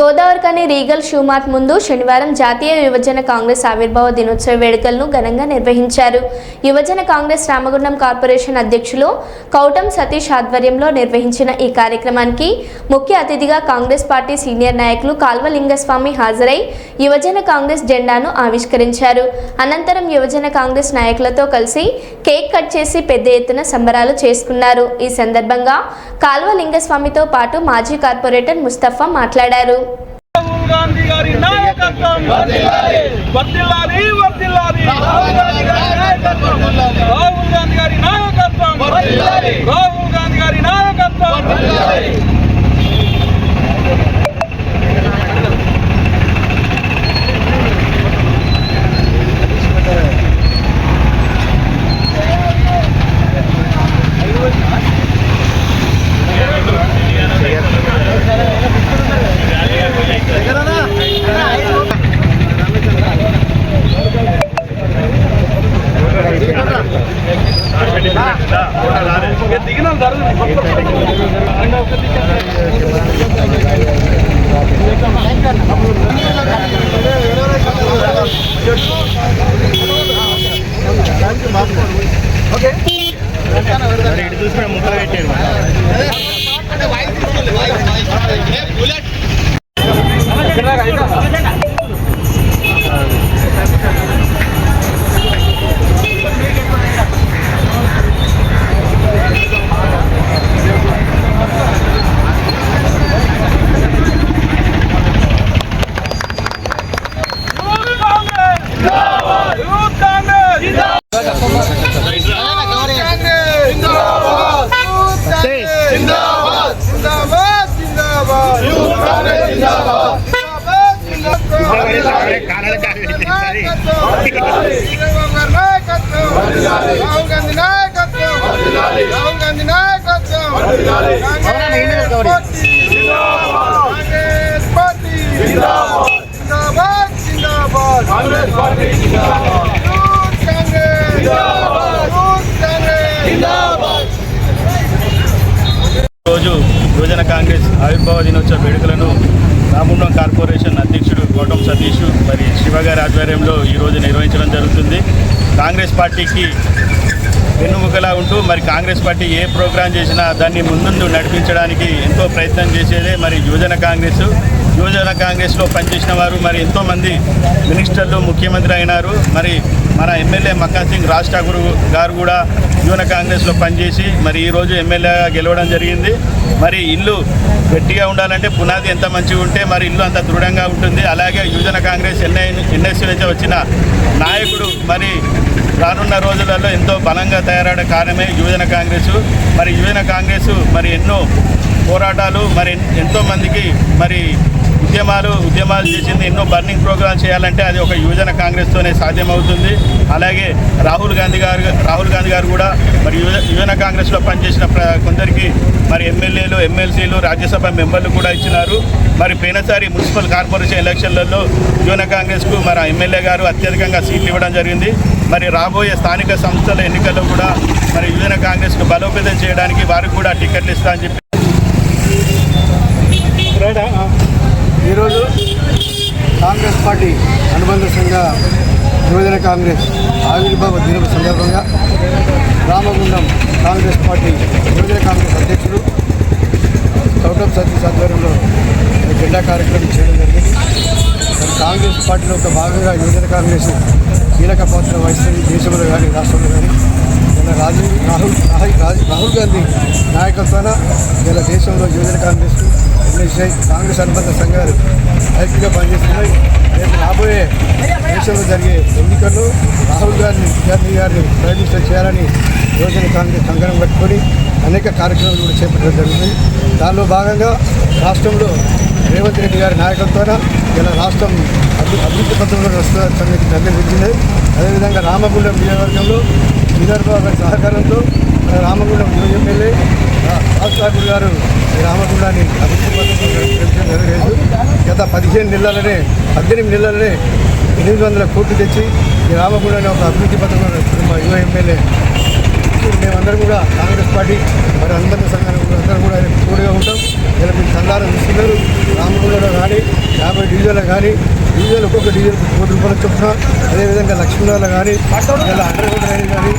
Godavarikhani Regal Shoe Mart ముందు శనివారం జాతీయ యువజన కాంగ్రెస్ ఆవిర్భావ దినోత్సవ వేడుకలను ఘనంగా నిర్వహించారు. యువజన కాంగ్రెస్ రామగుండం కార్పొరేషన్ అధ్యక్షులు కౌటం సతీష్ ఆధ్వర్యంలో నిర్వహించిన ఈ కార్యక్రమానికి ముఖ్య అతిథిగా కాంగ్రెస్ పార్టీ సీనియర్ నాయకులు కాల్వ లింగస్వామి హాజరై యువజన కాంగ్రెస్ జెండాను ఆవిష్కరించారు. అనంతరం యువజన కాంగ్రెస్ నాయకులతో కలిసి కేక్ కట్ చేసి పెద్ద ఎత్తున సంబరాలు చేసుకున్నారు. ఈ సందర్భంగా కాల్వ లింగస్వామితో పాటు మాజీ కార్పొరేటర్ ముస్తఫా మాట్లాడారు. రాహుల్ గాంధీ గారి నాయకత్వం వర్దిల్లాలి వర్దిల్లాలి రాహుల్ గాంధీ గారి నాయకత్వం రాహుల్ గాంధీ గారి నాయకత్వం రాహుల్ గాంధీ గారి నాయకత్వం దిగినాం ఇటు రాహుల్ గాంధీ నాయకత్వం రాహుల్ గాంధీ నాయకత్వం రోజు యువజన కాంగ్రెస్ ఆవిర్భావ దినోత్సవ వేడుకలను రామగుండం కార్పొరేషన్ అధ్యక్షుడు గౌటం సతీష్ మరి శివగారి ఆధ్వర్యంలో ఈరోజు నిర్వహించడం జరుగుతుంది. కాంగ్రెస్ పార్టీకి వెన్నుముకలా ఉంటూ మరి కాంగ్రెస్ పార్టీ ఏ ప్రోగ్రాం చేసినా దాన్ని ముందుందు నడిపించడానికి ఎంతో ప్రయత్నం చేసేదే మరి యువజన కాంగ్రెస్. యువజన కాంగ్రెస్లో పనిచేసిన వారు మరి ఎంతోమంది మినిస్టర్లు ముఖ్యమంత్రి అయినారు. మరి మన ఎమ్మెల్యే మక్కా సింగ్ రాజ్ ఠాకూర్ గారు కూడా యువన కాంగ్రెస్లో పనిచేసి మరి ఈరోజు ఎమ్మెల్యేగా గెలవడం జరిగింది. మరి ఇల్లు గట్టిగా ఉండాలంటే పునాది ఎంత మంచిగా ఉంటే మరి ఇల్లు అంత దృఢంగా ఉంటుంది. అలాగే యువజన కాంగ్రెస్ ఎన్ఐ ఎన్ఎస్సీ నుంచి వచ్చిన నాయకుడు మరి రానున్న రోజులలో ఎంతో బలంగా తయారైన కారణమే యువజన కాంగ్రెస్. మరి యువజన కాంగ్రెస్ మరి ఎన్నో పోరాటాలు మరి ఎంతో మందికి మరి ఉద్యమాలు ఉద్యమాలు చేసింది ఎన్నో బర్నింగ్ ప్రోగ్రామ్స్ చేయాలంటే అది ఒక యువజన కాంగ్రెస్తోనే సాధ్యమవుతుంది. అలాగే రాహుల్ గాంధీ గారు రాహుల్ గాంధీ గారు కూడా మరి యువ యువన కాంగ్రెస్లో పనిచేసిన కొందరికి మరి ఎమ్మెల్యేలు ఎమ్మెల్సీలు రాజ్యసభ మెంబర్లు కూడా ఇచ్చినారు. మరి పోయినసారి మున్సిపల్ కార్పొరేషన్ ఎలక్షన్లలో యువన కాంగ్రెస్కు మరి ఎమ్మెల్యే గారు అత్యధికంగా సీట్లు ఇవ్వడం జరిగింది. మరి రాబోయే స్థానిక సంస్థల ఎన్నికల్లో కూడా మరి యువన కాంగ్రెస్కు బలోపేతం చేయడానికి వారికి కూడా టికెట్లు ఇస్తా అని చెప్పి ఈరోజు కాంగ్రెస్ పార్టీ అనుబంధ సంఘ యువజన కాంగ్రెస్ ఆవిర్భావ దినం సందర్భంగా రామగుండం కాంగ్రెస్ పార్టీ యువజన కాంగ్రెస్ అధ్యక్షుడు కౌటం సతీష్ ఆధ్వర్యంలో జెండా కార్యక్రమం చేయడం జరిగింది. కాంగ్రెస్ పార్టీలో ఒక భాగంగా యువజన కాంగ్రెస్ కీలక పాత్ర వహిస్తుంది దేశంలో కానీ రాష్ట్రంలో కానీ. ఇలా రాజీవ్ రాహుల్ రాహుల్ గాంధీ నాయకత్వాన ఇలా దేశంలో యువజన కాంగ్రెస్ ఎన్ఎస్ఐ కాంగ్రెస్ అనుబంధ సంఘాలు ఐక్యంగా పనిచేస్తున్నాయి. రేపు రాబోయే దేశంలో జరిగే ఎన్నికల్లో రాహుల్ గాంధీ గాంధీ గారిని ప్రైమ్ మినిస్టర్ చేయాలని యువజన కాంగ్రెస్ కంకణం కట్టుకొని అనేక కార్యక్రమాలు కూడా చేపట్టడం జరుగుతుంది. దానిలో భాగంగా రాష్ట్రంలో రేవంత్ రెడ్డి గారి నాయకత్వాన ఇలా రాష్ట్రం అభి అభివృద్ధి పథంలో వస్తున్న సంగతి నిర్ణయించింది అదేవిధంగా రామగుండం నియోజకవర్గంలో విదర్భ గారి సహకారంతో రామగుండం ఎమ్మెల్యే రాజ్ ఠాకూర్ గారు రామగుండాన్ని పదిహేను నెలలనే పద్దెనిమిది నెలలనే ఎనిమిది వందల కోట్లు తెచ్చి ఈ రామగుండాన్ని ఒక అభివృద్ధి పథకం మా యువ ఎమ్మెల్యే మేమందరం కూడా కాంగ్రెస్ పార్టీ మరి అందరి సంఘాలు అందరం కూడా ఆయన తోడుగా ఉంటాం. ఇలా మీరు సందారం ఇస్తున్నారు రామగుండంలో కానీ డీజిల్ కానీ డీజిల్ ఒక్కొక్క డీజిల్ కోటి రూపాయలు చొప్పున. అదేవిధంగా లక్ష్మీనగర్లో కానీ ఇలా అండర్ గ్రౌండ్ కానీ